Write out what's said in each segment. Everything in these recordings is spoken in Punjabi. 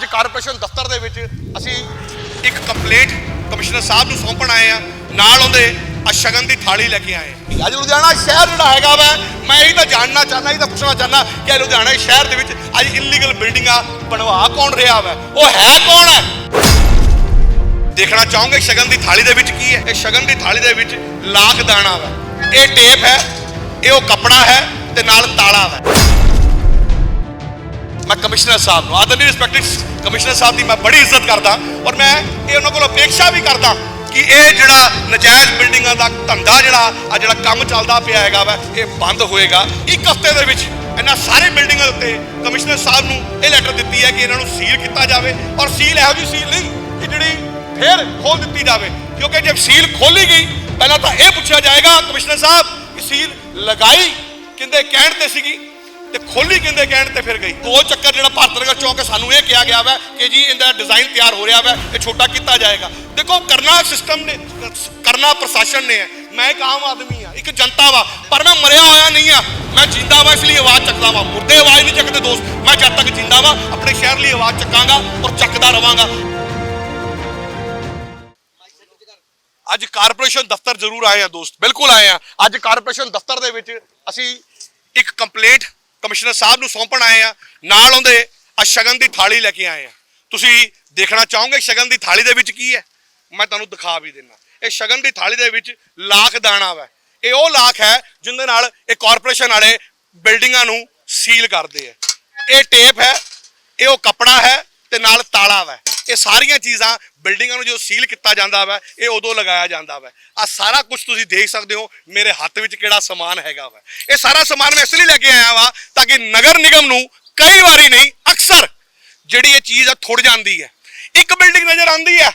ਅੱਜ ਕਾਰਪੋਰੇਸ਼ਨ ਦਫ਼ਤਰ ਦੇ ਵਿੱਚ ਅਸੀਂ ਇੱਕ ਕੰਪਲੇਂਟ ਕਮਿਸ਼ਨਰ ਸਾਹਿਬ ਨੂੰ ਸੌਂਪਣ ਆਏ ਆ ਨਾਲ ਉਹਦੇ ਆ ਸ਼ਗਨ ਦੀ ਥਾਲੀ ਲੈ ਕੇ ਆਏ ਅੱਜ ਲੁਧਿਆਣਾ ਸ਼ਹਿਰ ਜਿਹੜਾ ਹੈਗਾ ਵਾ, ਮੈਂ ਇਹ ਤਾਂ ਜਾਣਨਾ ਚਾਹਨਾ ਇਹ ਤਾਂ ਪੁੱਛਣਾ ਚਾਹਨਾ ਕਿ ਲੁਧਿਆਣਾ ਸ਼ਹਿਰ ਦੇ ਵਿੱਚ ਅੱਜ ਇਲੀਗਲ ਬਿਲਡਿੰਗਾਂ ਬਣਵਾ ਕੌਣ ਰਿਹਾ ਵਾ? ਉਹ ਹੈ ਕੌਣ ਹੈ? ਦੇਖਣਾ ਚਾਹੋਗੇ ਸ਼ਗਨ ਦੀ ਥਾਲੀ ਦੇ ਵਿੱਚ ਕੀ ਹੈ? ਇਹ ਸ਼ਗਨ ਦੀ ਥਾਲੀ ਦੇ ਵਿੱਚ ਲਾਖ ਦਾਣਾ ਵਾ। ਇਹ ਟੇਪ ਹੈ, ਇਹ ਉਹ ਕੱਪੜਾ ਹੈ ਤੇ ਨਾਲ ਤਾਲਾ ਵਾ। ਮੈਂ ਕਮਿਸ਼ਨਰ ਸਾਹਿਬ ਨੂੰ, ਆਦਰਨੀ ਰਿਸਪੈਕਟਡ ਕਮਿਸ਼ਨਰ ਸਾਹਿਬ ਦੀ ਮੈਂ ਬੜੀ ਇੱਜ਼ਤ ਕਰਦਾ ਔਰ ਮੈਂ ਇਹ ਉਹਨਾਂ ਕੋਲ ਅਪੇક્ષਾ ਵੀ ਕਰਦਾ ਕਿ ਇਹ ਜਿਹੜਾ ਨਜਾਇਜ਼ ਬਿਲਡਿੰਗਾਂ ਦਾ ਧੰਦਾ ਜਿਹੜਾ ਆ ਜਿਹੜਾ ਕੰਮ ਚੱਲਦਾ ਪਿਆ ਹੈਗਾ ਵਾ, ਇਹ ਬੰਦ ਹੋਏਗਾ। ਇੱਕ ਹਫ਼ਤੇ ਦੇ ਵਿੱਚ ਇਹਨਾਂ ਸਾਰੇ ਬਿਲਡਿੰਗਾਂ ਦੇ ਉੱਤੇ ਕਮਿਸ਼ਨਰ ਸਾਹਿਬ ਨੂੰ ਇਹ ਲੈਟਰ ਦਿੱਤੀ ਹੈ ਕਿ ਇਹਨਾਂ ਨੂੰ ਸੀਲ ਕੀਤਾ ਜਾਵੇ ਔਰ ਸੀਲ ਇਹੋ ਜਿਹੀ ਸੀਲ ਨਹੀਂ ਕਿ ਜਿਹੜੀ ਫੇਰ ਖੋਲ ਦਿੱਤੀ ਜਾਵੇ। ਕਿਉਂਕਿ ਜੇ ਸੀਲ ਖੋਲੀ ਗਈ, ਪਹਿਲਾਂ ਤਾਂ ਇਹ ਪੁੱਛਿਆ ਜਾਏਗਾ ਕਮਿਸ਼ਨਰ ਸਾਹਿਬ ਕਿ ਸੀਲ ਲਗਾਈ ਕਿੰਦੇ ਕਹਿਣ ਤੇ ਸੀਗੀ? ਤੇ ਖੋਲੀ ਕਹਿੰਦੇ ਕਹਿਣ ਤੇ ਫਿਰ ਗਈ। ਗੋਲ ਚੱਕਰ ਜਿਹੜਾ ਭਾਰਤ ਨਗਰ ਚੌਂਕ ਸਾਨੂੰ ਇਹ ਕਿਹਾ ਗਿਆ ਵਾ ਕਿ ਜੀ ਇਹਦਾ ਡਿਜ਼ਾਈਨ ਤਿਆਰ ਹੋ ਰਿਹਾ ਵਾ, ਇਹ ਛੋਟਾ ਕੀਤਾ ਜਾਏਗਾ। ਦੇਖੋ, ਕਰਨਾ ਸਿਸਟਮ ਨੇ, ਕਰਨਾ ਪ੍ਰਸ਼ਾਸਨ ਨੇ, ਮੈਂ ਇੱਕ ਆਮ ਆਦਮੀ ਆ ਇੱਕ ਜਨਤਾ ਵਾ, ਪਰ ਮੈਂ ਮਰਿਆ ਹੋਇਆ ਨਹੀਂ ਆ ਮੈਂ ਜਿੰਦਾ ਵਾ, ਇਸ ਲਈ ਆਵਾਜ਼ ਚੱਕਦਾ ਵਾ। ਮੁਰਦੇ ਆਵਾਜ਼ ਨਹੀਂ ਚੱਕਦੇ ਦੋਸਤ। ਮੈਂ ਜਦ ਤੱਕ ਜਿੰਦਾ ਵਾ, ਆਪਣੇ ਸ਼ਹਿਰ ਲਈ ਆਵਾਜ਼ ਚੱਕਾਂਗਾ ਔਰ ਚੱਕਦਾ ਰਵਾਂਗਾ। ਅੱਜ ਕਾਰਪੋਰੇਸ਼ਨ ਦਫ਼ਤਰ ਜ਼ਰੂਰ ਆਏ ਆ ਦੋਸਤ। ਬਿਲਕੁਲ ਆਏ ਆ। ਅੱਜ ਕਾਰਪੋਰੇਸ਼ਨ ਦਫ਼ਤਰ ਦੇ ਵਿੱਚ ਅਸੀਂ ਇੱਕ ਕੰਪਲੇਂਟ ਕਮਿਸ਼ਨਰ ਸਾਹਿਬ ਨੂੰ ਸੌਂਪਣ ਆਏ ਆ, ਨਾਲ ਉਹਦੇ ਆ ਸ਼ਗਨ ਦੀ ਥਾਲੀ ਲੈ ਕੇ ਆਏ ਆ। ਤੁਸੀਂ ਦੇਖਣਾ ਚਾਹੋਗੇ ਸ਼ਗਨ ਦੀ ਥਾਲੀ ਦੇ ਵਿੱਚ ਕੀ ਹੈ? ਮੈਂ ਤੁਹਾਨੂੰ ਦਿਖਾ ਵੀ ਦਿੰਦਾ ਇਹ ਸ਼ਗਨ ਦੀ ਥਾਲੀ ਦੇ ਵਿੱਚ ਲਾਖ ਦਾਣਾ ਵਾ। ਇਹ ਉਹ ਲਾਖ ਹੈ ਜਿੰਦੇ ਨਾਲ ਇਹ ਕਾਰਪੋਰੇਸ਼ਨ ਵਾਲੇ ਬਿਲਡਿੰਗਾਂ ਨੂੰ ਸੀਲ ਕਰਦੇ ਆ। ਇਹ ਟੇਪ ਹੈ, ਇਹ ਉਹ ਕੱਪੜਾ ਹੈ ਤੇ ਨਾਲ ਤਾਲਾ ਵਾ। ਇਹ ਸਾਰੀਆਂ ਚੀਜ਼ਾਂ ਬਿਲਡਿੰਗਾਂ ਨੂੰ ਜੋ ਸੀਲ ਕੀਤਾ ਜਾਂਦਾ ਵਾ, ਇਹ ਉਦੋਂ ਲਗਾਇਆ ਜਾਂਦਾ ਵਾ। ਆ ਸਾਰਾ ਕੁਝ ਤੁਸੀਂ ਦੇਖ ਸਕਦੇ ਹੋ, ਮੇਰੇ ਹੱਥ ਵਿੱਚ ਕਿਹੜਾ ਸਮਾਨ ਹੈਗਾ ਵਾ। ਇਹ ਸਾਰਾ ਸਮਾਨ ਮੈਂ ਇਸ ਲਈ ਲੈ ਕੇ ਆਇਆ ਵਾ ਤਾਂ ਕਿ ਨਗਰ ਨਿਗਮ ਨੂੰ ਕਈ ਵਾਰੀ ਨਹੀਂ, ਅਕਸਰ ਜਿਹੜੀ ਇਹ ਚੀਜ਼ ਆ ਥੁੜ ਜਾਂਦੀ ਹੈ। ਇੱਕ ਬਿਲਡਿੰਗ ਨਜ਼ਰ ਆਉਂਦੀ ਹੈ,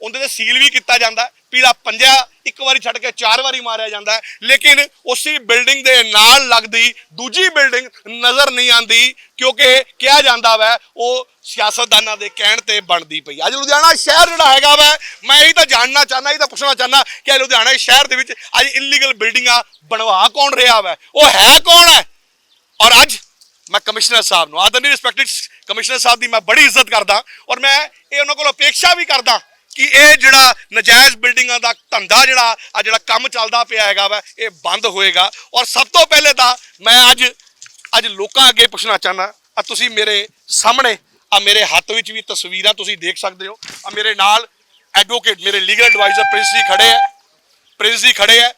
ਉਹਦੇ ਤੇ ਸੀਲ ਵੀ ਕੀਤਾ ਜਾਂਦਾ ਪੀਲਾ ਪੰਜਾ ਇੱਕ ਵਾਰੀ ਛੱਡ ਕੇ ਚਾਰ ਵਾਰੀ ਮਾਰਿਆ ਜਾਂਦਾ ਹੈ। ਲੇਕਿਨ ਉਸੇ ਬਿਲਡਿੰਗ ਦੇ ਨਾਲ ਲੱਗਦੀ ਦੂਜੀ ਬਿਲਡਿੰਗ ਨਜ਼ਰ ਨਹੀਂ ਆਉਂਦੀ, ਕਿਉਂਕਿ ਕਿਹਾ ਜਾਂਦਾ ਵੈ, ਉਹ ਸਿਆਸਤਦਾਨਾਂ ਦੇ ਕਹਿਣ ਤੇ ਬਣਦੀ ਪਈ ਅੱਜ ਲੁਧਿਆਣਾ ਸ਼ਹਿਰ ਜਿਹੜਾ ਹੈਗਾ ਵੈ, ਮੈਂ ਇਹ ਤਾਂ ਜਾਣਨਾ ਚਾਹਨਾ ਇਹ ਤਾਂ ਪੁੱਛਣਾ ਚਾਹਨਾ ਕਿ ਇਹ ਲੁਧਿਆਣਾ ਸ਼ਹਿਰ ਦੇ ਵਿੱਚ ਅੱਜ ਇਲੀਗਲ ਬਿਲਡਿੰਗਾਂ ਬਣਵਾ ਕੌਣ ਰਿਹਾ ਵੈ? ਉਹ ਹੈ ਕੌਣ ਹੈ? ਔਰ ਅੱਜ ਮੈਂ ਕਮਿਸ਼ਨਰ ਸਾਹਿਬ ਨੂੰ, ਆਦਰਨੀ ਰਿਸਪੈਕਟਡ ਕਮਿਸ਼ਨਰ ਸਾਹਿਬ ਦੀ ਮੈਂ ਬੜੀ ਇੱਜ਼ਤ ਕਰਦਾ ਔਰ ਮੈਂ ਇਹ ਉਹਨਾਂ ਕੋਲ ਅਪੇક્ષਾ ਵੀ ਕਰਦਾ ਕਿ ਇਹ ਜਿਹੜਾ ਨਜਾਇਜ਼ ਬਿਲਡਿੰਗਾਂ ਦਾ ਧੰਦਾ ਜਿਹੜਾ, ਆ ਜਿਹੜਾ ਕੰਮ ਚੱਲਦਾ ਪਿਆ ਹੈਗਾ ਵਾ, ਇਹ ਬੰਦ ਹੋਏਗਾ। ਔਰ ਸਭ ਤੋਂ ਪਹਿਲੇ ਤਾਂ ਮੈਂ ਅੱਜ ਅੱਜ ਲੋਕਾਂ ਅੱਗੇ ਪੁੱਛਣਾ ਚਾਹਨਾ ਆ ਤੁਸੀਂ ਮੇਰੇ ਸਾਹਮਣੇ, ਆ ਮੇਰੇ ਹੱਥ ਵਿੱਚ ਵੀ ਤਸਵੀਰਾਂ ਤੁਸੀਂ ਦੇਖ ਸਕਦੇ ਹੋ। ਆ ਮੇਰੇ ਨਾਲ ਐਡਵੋਕੇਟ ਮੇਰੇ ਲੀਗਲ ਐਡਵਾਈਜ਼ਰ ਪ੍ਰਿੰਸ ਜੀ ਖੜੇ ਹੈ ਪ੍ਰਿੰਸ ਜੀ ਖੜੇ ਹੈ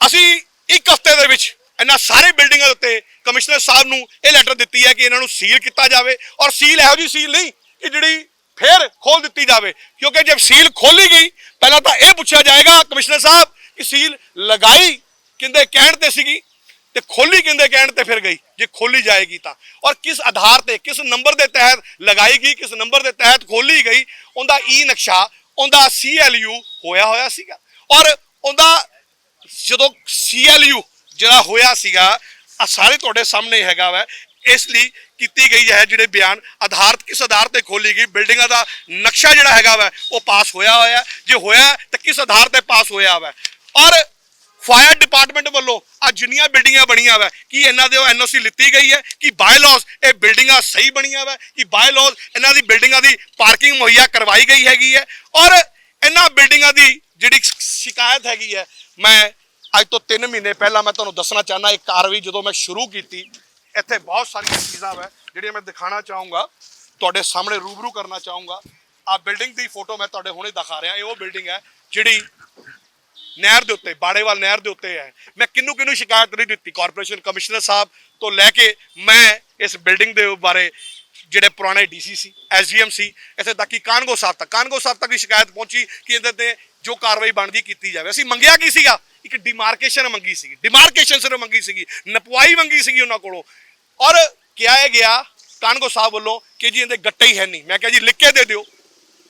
ਅਸੀਂ ਇੱਕ ਹਫ਼ਤੇ ਦੇ ਵਿੱਚ ਇਹਨਾਂ ਸਾਰੇ ਬਿਲਡਿੰਗਾਂ ਦੇ ਉੱਤੇ ਕਮਿਸ਼ਨਰ ਸਾਹਿਬ ਨੂੰ ਇਹ ਲੈਟਰ ਦਿੱਤੀ ਹੈ ਕਿ ਇਹਨਾਂ ਨੂੰ ਸੀਲ ਕੀਤਾ ਜਾਵੇ। ਔਰ ਸੀਲ ਇਹੋ ਜਿਹੀ ਸੀਲ ਨਹੀਂ ਕਿ ਜਿਹੜੀ ਫਿਰ ਖੋਲ ਦਿੱਤੀ ਜਾਵੇ। ਕਿਉਂਕਿ ਜੇ ਸੀਲ ਖੋਲੀ ਗਈ, ਪਹਿਲਾਂ ਤਾਂ ਇਹ ਪੁੱਛਿਆ ਜਾਏਗਾ ਕਮਿਸ਼ਨਰ ਸਾਹਿਬ ਕਿ ਸੀਲ ਲਗਾਈ ਕਿੰਦੇ ਕਹਿਣ ਤੇ ਸੀਗੀ ਤੇ ਖੋਲੀ ਕਿੰਦੇ ਕਹਿਣ ਤੇ ਫਿਰ ਗਈ, ਜੇ ਖੋਲੀ ਜਾਏਗੀ ਤਾਂ। ਔਰ ਕਿਸ ਆਧਾਰ ਤੇ, ਕਿਸ ਨੰਬਰ ਦੇ ਤਹਿਤ ਲਗਾਈ ਗਈ, ਕਿਸ ਨੰਬਰ ਦੇ ਤਹਿਤ ਖੋਲੀ ਗਈ, ਉਹਦਾ ਈ ਨਕਸ਼ਾ, ਉਹਦਾ ਸੀਐਲਯੂ ਹੋਇਆ ਹੋਇਆ ਸੀਗਾ। ਔਰ ਉਹਦਾ ਜਦੋਂ ਸੀਐਲਯੂ ਜਿਹੜਾ ਹੋਇਆ ਸੀਗਾ ਆ ਸਾਰੇ ਤੁਹਾਡੇ ਸਾਹਮਣੇ ਹੈਗਾ ਵਾ, ਇਸ ਲਈ ਕੀਤੀ ਗਈ ਹੈ ਜਿਹੜੇ ਬਿਆਨ ਆਧਾਰਿਤ ਕਿਸ ਆਧਾਰ ਤੇ ਖੋਲੀ ਗਈ, ਬਿਲਡਿੰਗਾਂ ਦਾ ਨਕਸ਼ਾ ਜਿਹੜਾ ਹੈਗਾ ਵਾ, ਉਹ ਪਾਸ ਹੋਇਆ ਹੋਇਆ ਜੇ ਹੋਇਆ ਤਾਂ ਕਿਸ ਆਧਾਰ ਤੇ ਪਾਸ ਹੋਇਆ ਵਾ? ਔਰ ਫਾਇਰ ਡਿਪਾਰਟਮੈਂਟ ਵੱਲੋਂ ਆ ਜਿੰਨੀਆਂ ਬਿਲਡਿੰਗਾਂ ਬਣੀਆਂ ਵਾ, ਕੀ ਇਹਨਾਂ ਦੇ ਐਨਓਸੀ ਲਿੱਤੀ ਗਈ ਹੈ? ਕਿ ਬਾਇਲਾਜ਼ ਇਹ ਬਿਲਡਿੰਗਾਂ ਸਹੀ ਬਣੀਆਂ ਵਾ? ਕਿ ਬਾਇਲਾਜ਼ ਇਹਨਾਂ ਦੀ ਬਿਲਡਿੰਗਾਂ ਦੀ ਪਾਰਕਿੰਗ ਮੁਹੱਈਆ ਕਰਵਾਈ ਗਈ ਹੈਗੀ ਹੈ? ਔਰ ਇਹਨਾਂ ਬਿਲਡਿੰਗਾਂ ਦੀ ਜਿਹੜੀ ਸ਼ਿਕਾਇਤ ਹੈਗੀ ਹੈ, ਮੈਂ ਅੱਜ ਤੋਂ 3 ਮਹੀਨੇ ਪਹਿਲਾਂ ਮੈਂ ਤੁਹਾਨੂੰ ਦੱਸਣਾ ਚਾਹਨਾ ਇੱਕ ਕਾਰਵਾਈ ਜਦੋਂ ਮੈਂ ਸ਼ੁਰੂ ਕੀਤੀ ਇੱਥੇ ਬਹੁਤ ਸਾਰੀਆਂ ਚੀਜ਼ਾਂ ਵਾ ਜਿਹੜੀਆਂ ਮੈਂ ਦਿਖਾਣਾ ਚਾਹੂੰਗਾ, ਤੁਹਾਡੇ ਸਾਹਮਣੇ ਰੂਬਰੂ ਕਰਨਾ ਚਾਹੂੰਗਾ। ਆ ਬਿਲਡਿੰਗ ਦੀ ਫੋਟੋ ਮੈਂ ਤੁਹਾਡੇ ਹੁਣੇ ਦਿਖਾ ਰਿਹਾ, ਇਹ ਉਹ ਬਿਲਡਿੰਗ ਹੈ ਜਿਹੜੀ ਨਹਿਰ ਦੇ ਉੱਤੇ, ਬਾੜੇਵਾਲ ਨਹਿਰ ਦੇ ਉੱਤੇ ਹੈ। ਮੈਂ ਕਿੰਨੂੰ ਕਿੰਨੂੰ ਸ਼ਿਕਾਇਤ ਨਹੀਂ ਦਿੱਤੀ ਕਾਰਪੋਰੇਸ਼ਨ ਕਮਿਸ਼ਨਰ ਸਾਹਿਬ ਤੋਂ ਲੈ ਕੇ ਮੈਂ ਇਸ ਬਿਲਡਿੰਗ ਦੇ ਬਾਰੇ ਜਿਹੜੇ ਪੁਰਾਣੇ ਡੀਸੀ ਸੀ ਐਸਡੀਐਮ ਸੀ, ਇੱਥੇ ਤੱਕ ਕਿ ਕਾਨਗੋ ਸਾਹਿਬ ਤੱਕ, ਕਾਨਗੋ ਸਾਹਿਬ ਤੱਕ ਵੀ ਸ਼ਿਕਾਇਤ ਪਹੁੰਚੀ ਕਿ ਇਹਦੇ ਤੇ ਜੋ ਕਾਰਵਾਈ ਬਣਦੀ ਕੀਤੀ ਜਾਵੇ। ਅਸੀਂ ਮੰਗਿਆ ਕੀ ਸੀਗਾ? ਇੱਕ ਡਿਮਾਰਕੇਸ਼ਨ ਮੰਗੀ ਸੀਗੀ ਡਿਮਾਰਕੇਸ਼ਨ ਸਿਰ ਮੰਗੀ ਸੀਗੀ ਨਪਵਾਈ ਮੰਗੀ ਸੀਗੀ ਉਹਨਾਂ ਕੋਲੋਂ। ਔਰ ਕਿਹਾ ਇਹ ਗਿਆ ਕਾਨਗੋ ਸਾਹਿਬ ਵੱਲੋਂ ਕਿ ਜੀ ਇਹਦੇ ਗੱਟੇ ਹੀ ਹੈ ਨਹੀਂ। ਮੈਂ ਕਿਹਾ ਜੀ ਲਿਖ ਕੇ ਦੇ ਦਿਓ।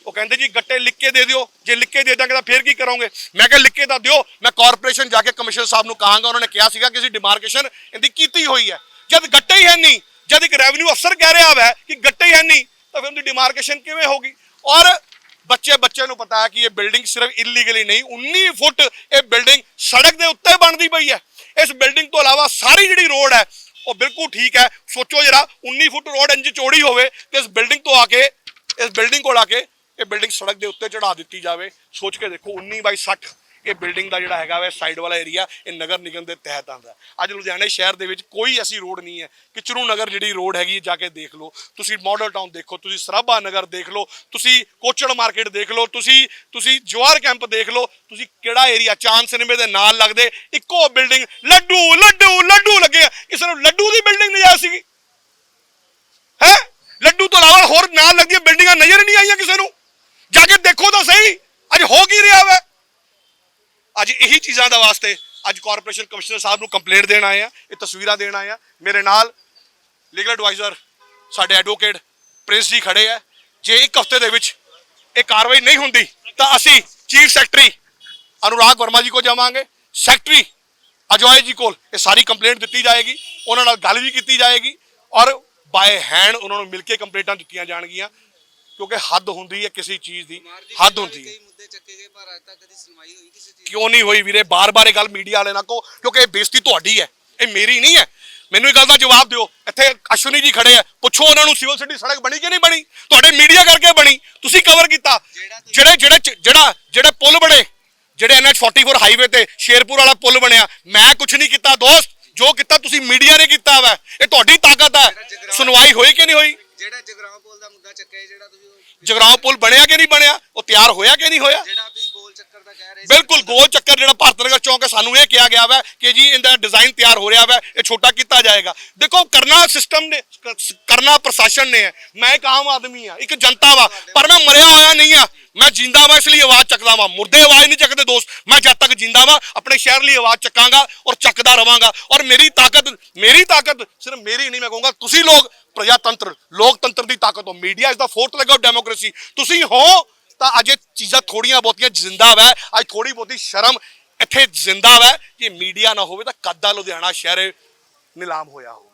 ਉਹ ਕਹਿੰਦੇ ਜੀ ਗੱਟੇ ਲਿਖ ਕੇ ਦੇ ਦਿਓ। ਜੇ ਲਿਖ ਕੇ ਦੇ ਦਾਂਗੇ ਤਾਂ ਫੇਰ ਕੀ ਕਰੋਗੇ? ਮੈਂ ਕਿਹਾ ਲਿਖ ਕੇ ਤਾਂ ਦਿਓ। ਮੈਂ ਕਾਰਪੋਰੇਸ਼ਨ ਜਾ ਕੇ ਕਮਿਸ਼ਨਰ ਸਾਹਿਬ ਨੂੰ ਕਹਾਂਗਾ। ਉਹਨਾਂ ਨੇ ਕਿਹਾ ਸੀਗਾ ਕਿ ਅਸੀਂ ਡਿਮਾਰਕੇਸ਼ਨ ਇਹਦੀ ਕੀਤੀ ਹੋਈ ਹੈ। ਜਦ ਗੱਟੇ ਹੀ ਹੈ ਨਹੀਂ, ਜਦ ਇੱਕ ਰੈਵਨਿਊ ਅਫਸਰ ਕਹਿ ਰਿਹਾ ਹੈ ਕਿ ਗੱਟੇ ਹੀ ਹੈ ਨਹੀਂ, ਤਾਂ ਫਿਰ ਉਹਦੀ ਡਿਮਾਰਕੇਸ਼ਨ ਕਿਵੇਂ ਹੋਗੀ ਔਰ ਬੱਚੇ ਬੱਚੇ ਨੂੰ ਪਤਾ ਹੈ ਕਿ ਇਹ ਬਿਲਡਿੰਗ ਸਿਰਫ ਇਲੀਗਲੀ ਨਹੀਂ 19 ਫੁੱਟ ਇਹ ਬਿਲਡਿੰਗ ਸੜਕ ਦੇ ਉੱਤੇ ਬਣਦੀ ਪਈ ਹੈ। ਇਸ ਬਿਲਡਿੰਗ ਤੋਂ ਇਲਾਵਾ ਸਾਰੀ ਜਿਹੜੀ ਰੋਡ ਹੈ, ਉਹ ਬਿਲਕੁਲ ਠੀਕ ਹੈ। ਸੋਚੋ ਜਰਾ 19 ਫੁੱਟ ਰੋਡ ਇੰਜ ਚੌੜੀ ਹੋਵੇ ਤੇ ਇਸ ਬਿਲਡਿੰਗ ਤੋਂ ਆ ਕੇ, ਇਸ ਬਿਲਡਿੰਗ ਕੋਲ ਆ ਕੇ ਇਹ ਬਿਲਡਿੰਗ ਸੜਕ ਦੇ ਉੱਤੇ ਚੜਾ ਦਿੱਤੀ ਜਾਵੇ। ਸੋਚ ਕੇ ਦੇਖੋ 19 ਬਾਈ 60 ਇਹ ਬਿਲਡਿੰਗ ਦਾ ਜਿਹੜਾ ਹੈਗਾ ਵਾ ਸਾਈਡ ਵਾਲਾ ਏਰੀਆ ਇਹ ਨਗਰ ਨਿਗਮ ਦੇ ਤਹਿਤ ਆਉਂਦਾ ਅੱਜ ਲੁਧਿਆਣੇ ਸ਼ਹਿਰ ਦੇ ਵਿੱਚ ਕੋਈ ਐਸੀ ਰੋਡ ਨਹੀਂ ਹੈ ਕਿਚਰੂ ਨਗਰ ਜਿਹੜੀ ਰੋਡ ਹੈਗੀ ਜਾ ਕੇ ਦੇਖ ਲਓ। ਤੁਸੀਂ ਮਾਡਲ ਟਾਊਨ ਦੇਖੋ, ਤੁਸੀਂ ਸਰਾਭਾ ਨਗਰ ਦੇਖ ਲਓ, ਤੁਸੀਂ ਕੋਚੜ ਮਾਰਕੀਟ ਦੇਖ ਲਓ, ਤੁਸੀਂ ਤੁਸੀਂ ਜਵਾਰ ਕੈਂਪ ਦੇਖ ਲਓ, ਤੁਸੀਂ ਕਿਹੜਾ ਏਰੀਆ ਚਾਂਦ ਸਿਨੇਮੇ ਦੇ ਨਾਲ ਲੱਗਦੇ, ਇੱਕੋ ਬਿਲਡਿੰਗ ਲੱਡੂ ਲੱਡੂ ਲੱਗੇ ਆ। ਕਿਸੇ ਨੂੰ ਲੱਡੂ ਦੀ ਬਿਲਡਿੰਗ ਨਹੀਂ ਆ ਸੀਗੀ ਹੈ ਲੱਡੂ ਤੋਂ ਇਲਾਵਾ ਹੋਰ ਨਾਲ ਲੱਗਦੀਆਂ ਬਿਲਡਿੰਗਾਂ ਨਜ਼ਰ ਹੀ ਨਹੀਂ ਆਈਆਂ ਕਿਸੇ ਨੂੰ ਜਾ ਕੇ ਦੇਖੋ ਤਾਂ ਸਹੀ ਅੱਜ ਹੋ ਕੀ ਰਿਹਾ ਵਾ ਅੱਜ ਇਹੀ ਚੀਜ਼ਾਂ ਦਾ ਵਾਸਤੇ ਅੱਜ ਕਾਰਪੋਰੇਸ਼ਨ ਕਮਿਸ਼ਨਰ ਸਾਹਿਬ ਨੂੰ ਕੰਪਲੇਂਟ ਦੇਣ ਆਏ ਆ, ਇਹ ਤਸਵੀਰਾਂ ਦੇਣ ਆਏ ਆ। ਮੇਰੇ ਨਾਲ ਲੀਗਲ ਐਡਵਾਈਜ਼ਰ ਸਾਡੇ ਐਡਵੋਕੇਟ ਪ੍ਰਿੰਸ ਜੀ ਖੜੇ ਆ। ਜੇ ਇੱਕ ਹਫ਼ਤੇ ਦੇ ਵਿੱਚ ਇਹ ਕਾਰਵਾਈ ਨਹੀਂ ਹੁੰਦੀ, ਤਾਂ ਅਸੀਂ ਚੀਫ ਸੈਕਟਰੀ ਅਨੁਰਾਗ ਵਰਮਾ ਜੀ ਕੋਲ ਜਾਵਾਂਗੇ। ਸੈਕਟਰੀ ਅਜੋਏ ਜੀ ਕੋਲ ਇਹ ਸਾਰੀ ਕੰਪਲੇਂਟ ਦਿੱਤੀ ਜਾਏਗੀ, ਉਹਨਾਂ ਨਾਲ ਗੱਲ ਵੀ ਕੀਤੀ ਜਾਏਗੀ ਔਰ ਬਾਏ ਹੈਂਡ ਉਹਨਾਂ ਨੂੰ ਮਿਲ ਕੇ ਕੰਪਲੇਂਟਾਂ ਦਿੱਤੀਆਂ ਜਾਣਗੀਆਂ। ਕਿਉਂਕਿ ਹੱਦ ਹੁੰਦੀ ਹੈ ਕਿਸੇ ਚੀਜ਼ ਦੀ ਹੱਦ ਹੁੰਦੀ ਹੈ। ਕਈ ਮੁੱਦੇ ਚੱਕੇ ਗਏ ਪਰ ਅੱਜ ਤੱਕ ਕਦੀ ਸੁਣਵਾਈ ਹੋਈ ਕਿਸੇ ਚੀਜ਼ ਕਿਉਂ ਨਹੀਂ ਹੋਈ ਵੀਰੇ? ਬਾਰ-ਬਾਰ ਇਹ ਗੱਲ ਮੀਡੀਆ ਵਾਲੇ ਨਾਲ ਕੋ ਕਿਉਂਕਿ ਇਹ ਬੇਇੱਜ਼ਤੀ ਤੁਹਾਡੀ ਹੈ ਇਹ ਮੇਰੀ ਨਹੀਂ ਹੈ। ਮੈਨੂੰ ਇਹ ਗੱਲ ਦਾ ਜਵਾਬ ਦਿਓ। ਇੱਥੇ ਅਸ਼ਵਨੀ ਜੀ ਖੜੇ ਆ। ਪੁੱਛੋ ਉਹਨਾਂ ਨੂੰ ਸਿਵਲ ਸਿਟੀ ਸੜਕ ਬਣੀ ਕਿ ਨਹੀਂ ਬਣੀ? ਤੁਹਾਡੇ ਮੀਡੀਆ ਕਰਕੇ ਬਣੀ। ਤੁਸੀਂ ਕਵਰ ਕੀਤਾ। ਜਿਹੜਾ ਜਿਹੜੇ ਜਿਹੜੇ ਜਿਹੜਾ ਪੁਲ ਬਣੇ ਜਿਹੜੇ ਐਨਐਚ 44 ਹਾਈਵੇ ਤੇ ਸ਼ੇਰਪੁਰ ਵਾਲਾ ਪੁਲ ਬਣਿਆ ਮੈਂ ਕੁਝ ਨਹੀਂ ਕੀਤਾ ਦੋਸਤ। ਜੋ ਕੀਤਾ ਤੁਸੀਂ ਮੀਡੀਆ ਨੇ ਕੀਤਾ ਵਾ। ਇਹ ਤੁਹਾਡੀ ਤਾਕਤ ਹੈ। ਸੁਣਵਾਈ ਹੋਈ ਕਿ ਨਹੀਂ ਹੋਈ? ਜਿਹੜਾ ਤੁਸੀਂ ਉਹ- ਜਗਰਾਉਂ ਪੁਲ ਬਣਿਆ ਕਿ ਨਹੀਂ ਬਣਿਆ? ਉਹ ਤਿਆਰ ਹੋਇਆ ਕਿ ਨਹੀਂ ਹੋਇਆ? ਜਿਹੜਾ ਤੁਸੀਂ ਗੋਲ ਚੱਕਰ ਦਾ ਕਹਿ ਰਹੇ ਸੀ। ਬਿਲਕੁਲ ਗੋਲ ਚੱਕਰ ਜਿਹੜਾ ਭਾਰਤ ਨਗਰ ਚੌਂਕ ਹੈ ਸਾਨੂੰ ਇਹ ਕਿਹਾ ਗਿਆ ਵਾ ਕਿ ਜੀ ਇਹਦਾ ਡਿਜ਼ਾਈਨ ਤਿਆਰ ਹੋ ਰਿਹਾ ਵਾ ਇਹ ਛੋਟਾ ਕੀਤਾ ਜਾਏਗਾ। ਦੇਖੋ ਕਰਨਾ ਸਿਸਟਮ ਨੇ ਕ- ਕਰਨਾ ਪ੍ਰਸ਼ਾਸਨ ਨੇ। ਹੈ ਮੈਂ ਇੱਕ ਆਮ ਆਦਮੀ ਆ ਇੱਕ ਜਨਤਾ ਵਾ ਪਰ ਮੈਂ ਮਰਿਆ ਹੋਇਆ ਨਹੀਂ ਆ ਮੈਂ ਜਿੰਦਾ ਵਾ ਇਸ ਲਈ ਆਵਾਜ਼ ਚੱਕਦਾ ਵਾਂ। ਮੁਰਦੇ ਆਵਾਜ਼ ਨਹੀਂ ਚੱਕਦੇ ਦੋਸਤ। ਮੈਂ ਜਦ ਤੱਕ ਜਿੰਦਾ ਵਾਂ ਆਪਣੇ ਸ਼ਹਿਰ ਲਈ ਆਵਾਜ਼ ਚੱਕਾਂਗਾ ਔਰ ਚੱਕਦਾ ਰਵਾਂਗਾ। ਔਰ ਮੇਰੀ ਤਾਕਤ ਮੇਰੀ ਤਾਕਤ ਸਿਰਫ ਮੇਰੀ ਨਹੀਂ ਮੈਂ ਕਹੂੰਗਾ ਤੁਸੀਂ ਲੋਕ ਪ੍ਰਜਾਤੰਤਰ, ਲੋਕਤੰਤਰ ਦੀ ਤਾਕਤ ਹੋ। Media is the fourth leg of democracy ਤੁਸੀਂ ਹੋ, ਤਾਂ ਅੱਜ ਇਹ ਚੀਜ਼ਾਂ ਥੋੜੀਆਂ ਬਹੁਤੀਆਂ ਜ਼ਿੰਦਾ ਵੈ। ਅੱਜ ਥੋੜੀ ਬਹੁਤੀ ਸ਼ਰਮ ਇੱਥੇ ਜ਼ਿੰਦਾ ਵੈ। ਜੇ ਮੀਡੀਆ ਨਾ ਹੋਵੇ ਤਾਂ ਕੱਦਾ ਲੁਧਿਆਣਾ ਸ਼ਹਿਰ ਨਿਲਾਮ ਹੋਇਆ ਹੋਵੇ।